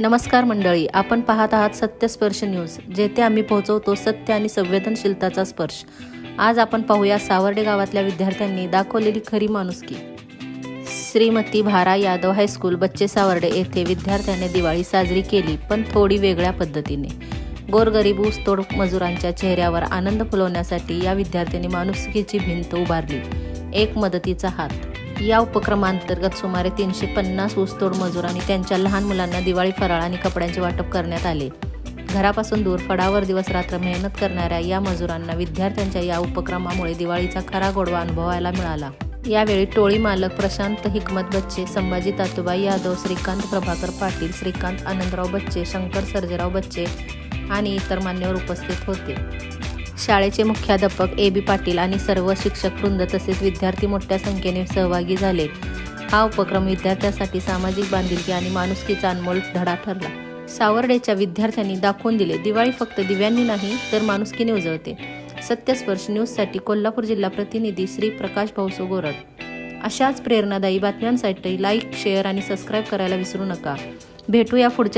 नमस्कार मंडळी आपण पाहत आहात सत्यस्पर्श न्यूज जेथे आम्ही पोहोचवतो सत्य आणि संवेदनशीलताचा स्पर्श. आज आपण पाहूया सावर्डे गावातल्या विद्यार्थ्यांनी दाखवलेली खरी माणुसकी. श्रीमती भारा यादव हायस्कूल बच्चे सावर्डे येथे विद्यार्थ्याने दिवाळी साजरी केली पण थोडी वेगळ्या पद्धतीने. गोरगरीब ऊसतोड मजुरांच्या चेहऱ्यावर आनंद फुलवण्यासाठी या विद्यार्थ्यांनी माणुसकीची भिंत उभारली. एक मदतीचा हात. या उपक्रमांतर्गत सुमारे तीनशे पन्नास ऊसतोड मजूर आणि त्यांच्या लहान मुलांना दिवाळी फराळ आणि कपड्यांचे वाटप करण्यात आले. घरापासून दूर फडावर दिवस रात्र मेहनत करणाऱ्या या मजुरांना विद्यार्थ्यांच्या या उपक्रमामुळे दिवाळीचा खरा गोडवा अनुभवायला मिळाला. यावेळी टोळी मालक प्रशांत हिकमत बच्चे संभाजी तातुबाई यादव श्रीकांत प्रभाकर पाटील श्रीकांत आनंदराव बच्चे शंकर सर्जेराव बच्चे आणि इतर मान्यवर उपस्थित होते. शाळेचे मुख्याध्यापक ए बी पाटील आणि सर्व शिक्षक वृंद तसेच विद्यार्थी मोठ्या संख्येने सहभागी झाले. हा उपक्रम विद्यार्थ्यांसाठी सामाजिक बांधिलकी आणि माणुसकीचा अनमोल धडा ठरला. सावर्डेच्या विद्यार्थ्यांनी दाखवून दिले दिवाळी फक्त दिव्यांनी नाही तर माणुसकीने उजळते. सत्यस्पर्श न्यूजसाठी कोल्हापूर जिल्हा प्रतिनिधी श्री प्रकाश भाऊसो गोरड अशाच प्रेरणादायी बातम्यांसाठी लाईक शेअर आणि सबस्क्राईब करायला विसरू नका. भेटूया पुढच्या